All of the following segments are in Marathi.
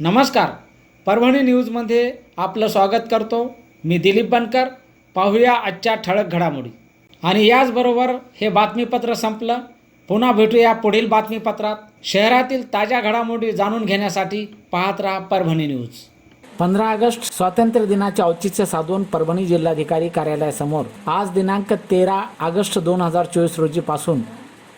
नमस्कार. परभणी न्यूजमध्ये आपलं स्वागत करतो. मी दिलीप बनकर. पाहूया आजच्या ठळक घडामोडी. आणि याचबरोबर हे बातमीपत्र संपलं. पुन्हा भेटूया पुढील बातमीपत्रात. शहरातील ताज्या घडामोडी जाणून घेण्यासाठी पाहत राहा परभणी न्यूज. पंधरा ऑगस्ट स्वातंत्र्य दिनाचे औचित्य साधून परभणी जिल्हाधिकारी कार्यालयासमोर आज दिनांक तेरा ऑगस्ट दोन हजार चोवीस रोजीपासून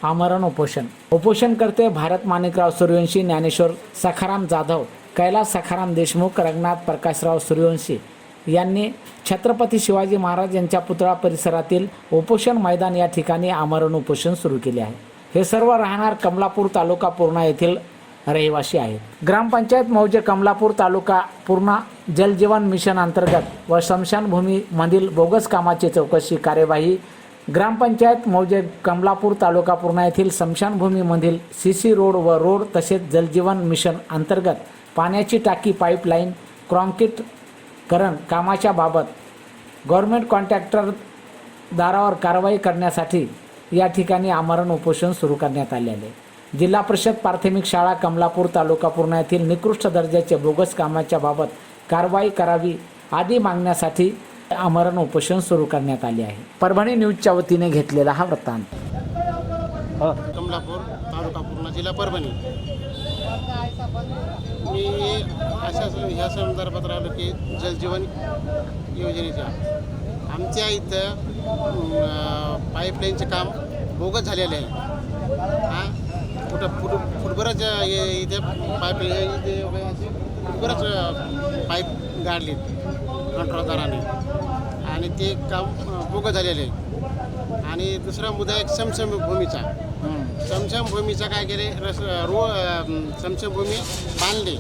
आमरण उपोषण. उपोषणकर्ते भारत माणिकराव सूर्यवंशी ज्ञानेश्वर सखाराम जाधव कैलास सखाराम देशमुख रंगनाथ प्रकाशराव सूर्यवंशी यांनी छत्रपती शिवाजी महाराज यांच्या पुतळा परिसरातील उपोषण मैदान या ठिकाणी आमरण उपोषण सुरू केले आहे. हे सर्व राहणार कमलापूर तालुका पूर्णा येथील रहिवासी आहेत. ग्रामपंचायत मौजे कमलापूर तालुका पूर्णा जलजीवन मिशन अंतर्गत व स्मशानभूमीमधील बोगस कामाची चौकशी कार्यवाही ग्रामपंचायत मौजे कमलापूर तालुका पूर्णा येथील स्मशानभूमीमधील सी सी रोड व रोड तसेच जलजीवन मिशन अंतर्गत पाण्याची टाकी पाईपलाईन करण कामाच्या बाबत गव्हर्मेंट कॉन्ट्रॅक्टर दारावर कारवाई करण्यासाठी या ठिकाणी आमरण उपोषण सुरू करण्यात आले आहे जिल्हा परिषद प्राथमिक शाळा कमलापूर तालुका पूर्णा येथील निकृष्ट दर्जाचे बोगस कामाच्या बाबत कारवाई करावी आदी मागण्यासाठी आमरण उपोषण सुरू करण्यात आले आहे. परभणी न्यूजच्या वतीने घेतलेला हा वृत्तांत. कमलापूर तालुका पूर्णा जिल्हा परभणी. मी अशा ह्या संदर्भात राहिलो की जलजीवन योजनेच्या. आमच्या इथं पाईपलाईनचे पाईपलाईनचं काम बोगस झालेलं आहे. हां? कुठं फुट फुटबरच इथे पाईपलाईन फुटबरच फुटभरच पाईप गाडली कंट्रोलदाराने. आणि ते काम अं, बोगस झालेलं आहे. आणि दुसरा मुद्दा एक समसम भूमीचा. समसमभूमीचा काय केले रस रो समसमभूमी बांधली.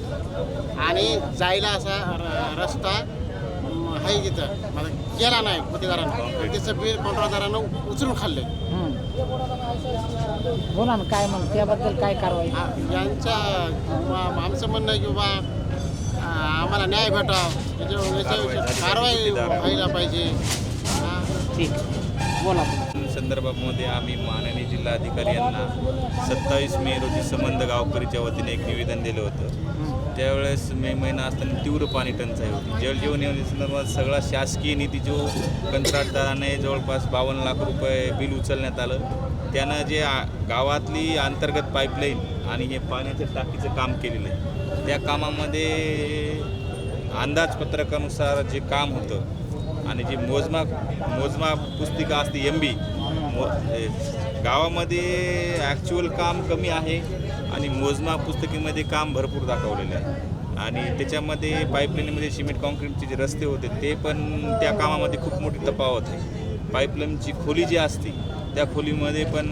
आणि जायला असा र- रस्ता म, आहे तिथं मला केला नाही गुत्तेदारानं त्याचं बिल कॉन्ट्रॅक्टदारानं उचलून खाल्ले. बोला ना काय मग त्याबद्दल काय कारवाई? आ- यांच्या म- आमचं म्हणणं आहे की बा आम्हाला न्याय भेटावा. याच्या याच्याविषयी कारवाई व्हायला पाहिजे. हा. ठीक. बोला. संदर्भामध्ये आम्ही माननीय जिल्हाधिकारी यांना सत्तावीस मे रोजी संबंध गावकरीच्या वतीने एक निवेदन दिलं होतं. त्यावेळेस मे महिना असताना तीव्र पाणी टंचाई होती. जलजीवन योजनेसंदर्भात सगळा शासकीय निधी जो कंत्राटदाराने जवळपास बावन्न लाख रुपये बिल उचलण्यात आलं त्यानं जे आ- गावातली अंतर्गत पाईपलाईन आणि हे पाण्याच्या टाकीचं काम केलेलं आहे त्या कामामध्ये अंदाजपत्रकानुसार जे काम होतं आणि जी मोजमाप मोजमाप पुस्तिका असते एम बी मो ए, गावामध्ये ॲक्च्युअल काम कमी आहे आणि मोजमाप पुस्तकीमध्ये काम भरपूर दाखवलेलं आहे. आणि त्याच्यामध्ये पाईपलाईनमध्ये सिमेंट कॉन्क्रीटचे जे रस्ते होते ते पण त्या कामामध्ये खूप मोठी तफावत आहे. पाईपलाईनची खोली जी असते त्या खोलीमध्ये पण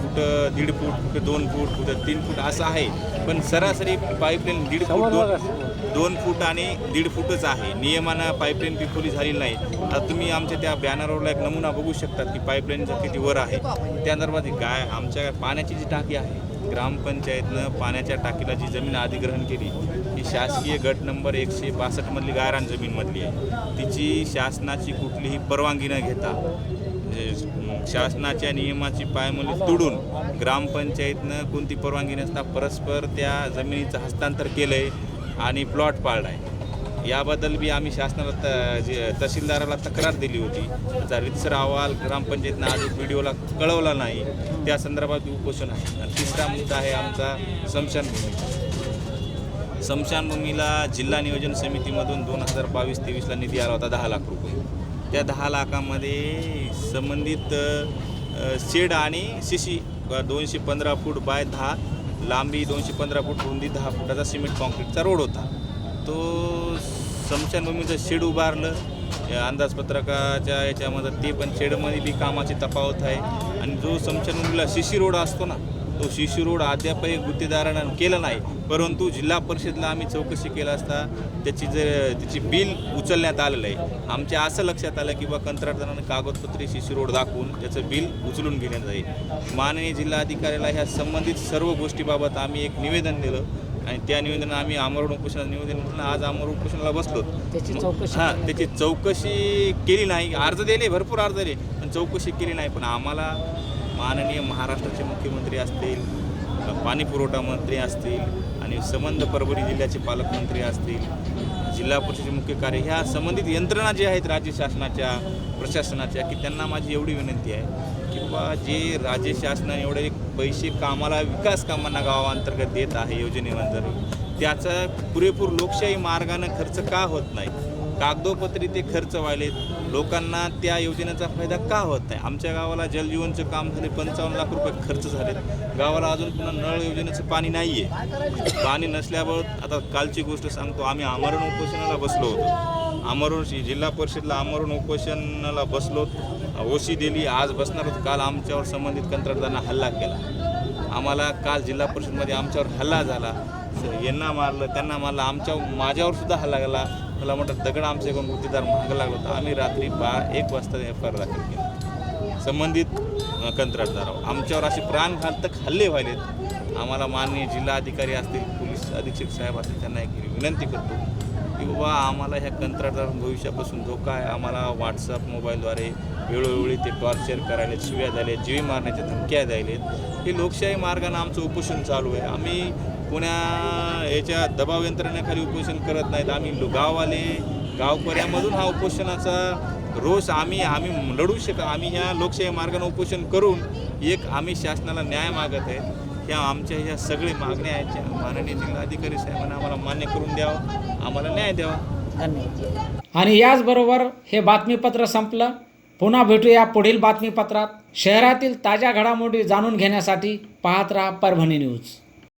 कुठं दीड फूट कुठं दोन फूट कुठं तीन फूट असं आहे. पण सरासरी पाईपलाईन दीड फूट दोन दोन फूट आणि दीड फूटच आहे. नियमानं पाईपलाईन ती झालेली नाही. आता तुम्ही आमच्या त्या बॅनरवरला एक नमुना बघू शकतात की पाईपलाईनचा किती वर आहे. त्या संदर्भात गाय आमच्या पाण्याची जी टाकी आहे ग्रामपंचायतनं पाण्याच्या टाकीला जी जमीन अधिग्रहण केली ही शासकीय गट नंबर एकशे बासष्टमधली गायरान जमीनमधली आहे. तिची शासनाची कुठलीही परवानगी न घेता म्हणजे, शासनाच्या नियमाची पायमल्ली तुडून ग्रामपंचायतनं कोणती परवानगी नसता परस्पर त्या जमिनीचं हस्तांतर केलं आहे आणि प्लॉट पाळला आहे याबद्दल बी आम्ही शासनाला त जे तहसीलदाराला तक्रार दिली होती. त्याचा रितसर अहवाल ग्रामपंचायतनं आज व्हिडिओला कळवला नाही. त्या संदर्भात उपोषण आहे. आणि तिसरा मुद्दा आहे आमचा स्मशानभूमी स्मशानभूमीला जिल्हा नियोजन समितीमधून दोन हजार बावीस तेवीसला निधी आला होता दहा लाख रुपये. त्या दहा लाखामध्ये संबंधित शेड आणि शिशी सी दोनशे पंधरा फूट बाय दहा लांबी दोनशे पंधरा फूट रुंदी दहा फुटाचा सिमेंट कॉन्क्रीटचा रोड होता. तो समशानभूमीचं शेड उभारलं. या अंदाजपत्रकाच्या याच्यामध्ये ते पण शेडमध्ये बी कामाची तफावत आहे. आणि जो समशानभूमीला शिशी रोड असतो ना तो शिशी रोड अद्यापही गुत्तेदारानं केलं नाही. परंतु जिल्हा परिषदला आम्ही चौकशी केला असता त्याची जर त्याची बिल उचलण्यात आलेलं आहे. आमच्या असं लक्षात आलं की बा कंत्राटदारानं कागदपत्रे शिशी रोड दाखवून त्याचं बिल उचलून घेण्यात जाईल. माननीय जिल्हाधिकाऱ्याला ह्या संबंधित सर्व गोष्टीबाबत आम्ही एक निवेदन दिलं आणि त्या निवेदनानं आम्ही आमरण उपोषणाचं निवेदन म्हटलं आज आमरण उपोषणाला बसलो. हां त्याची चौकशी केली नाही. अर्ज दिले भरपूर अर्ज दिले पण चौकशी केली नाही. पण आम्हाला माननीय महाराष्ट्राचे मुख्यमंत्री असतील पाणी पुरवठा मंत्री असतील आणि संबंध परभणी जिल्ह्याचे पालकमंत्री असतील जिल्हा परिषदेचे मुख्य कार्य ह्या संबंधित यंत्रणा ज्या आहेत राज्य शासनाच्या प्रशासनाच्या की त्यांना माझी एवढी विनंती आहे की बाबा जे राज्य शासनाने एवढे पैसे कामाला विकास कामांना गावाअंतर्गत देत आहे योजनेअंतर्गत त्याचा पुरेपूर लोकशाही मार्गानं खर्च का होत नाही? कागदोपत्री ते खर्च व्हायलेत. लोकांना त्या योजनेचा फायदा का होत नाही? आमच्या गावाला जलजीवनचं काम झाले पंचावन्न लाख रुपये खर्च झालेत. गावाला अजून पुन्हा नळ योजनेचं पाणी नाही आहे पाणी नसल्यावर आता कालची गोष्ट सांगतो आम्ही आमरण उपोषणाला बसलो होतो. आमरण जिल्हा परिषदला आमरण उपोषणाला बसलो. ओशी दिली आज बसणार होतो. काल आमच्यावर संबंधित कंत्राटदारांना हल्ला केला. आम्हाला काल जिल्हा परिषदमध्ये आमच्यावर हल्ला झाला. यांना मारलं त्यांना मारलं आमच्या माझ्यावर सुद्धा हल्ला गेला मला म्हणतात दगड आमच्या एकूण गुत्तेदार मागं लागला होता. आम्ही रात्री बा एक वाजता एफ आय आर दाखल केला. संबंधित कंत्राटदारावर आमच्यावर असे प्राणघातक हल्ले व्हायलेत. आम्हाला माननीय जिल्हाधिकारी असतील पोलीस अधीक्षक साहेब असतील त्यांना एक विनंती करतो की बाबा आम्हाला ह्या कंत्राटदार भविष्यापासून धोका आहे. आम्हाला व्हॉट्सअप मोबाईलद्वारे वेळोवेळी ते टॉर्चर करायलेत शिव्या द्यायलेत जीवी मारण्याच्या धमक्या द्यायलेत. हे लोकशाही मार्गानं आमचं उपोषण चालू आहे. आम्ही कोण्या याच्या दबाव यंत्रणेखाली उपोषण करत नाहीत. आम्ही गाववाले गावकऱ्यामधून हा उपोषणाचा रोष आम्ही आम्ही लढू शक आम्ही ह्या लोकशाही मार्गाने उपोषण करून एक आम्ही शासनाला न्याय मागत आहे. ह्या आमच्या ह्या सगळे मागण्या आहेत. ज्या माननीय जिल्हाधिकारी साहेबांना आम्हाला मान्य करून द्यावं आम्हाला न्याय द्यावा. आणि याचबरोबर हे बातमीपत्र संपलं. पुन्हा भेटूया पुढील बातमीपत्रात. शहरातील ताज्या घडामोडी जाणून घेण्यासाठी पाहत राहा परभणी न्यूज.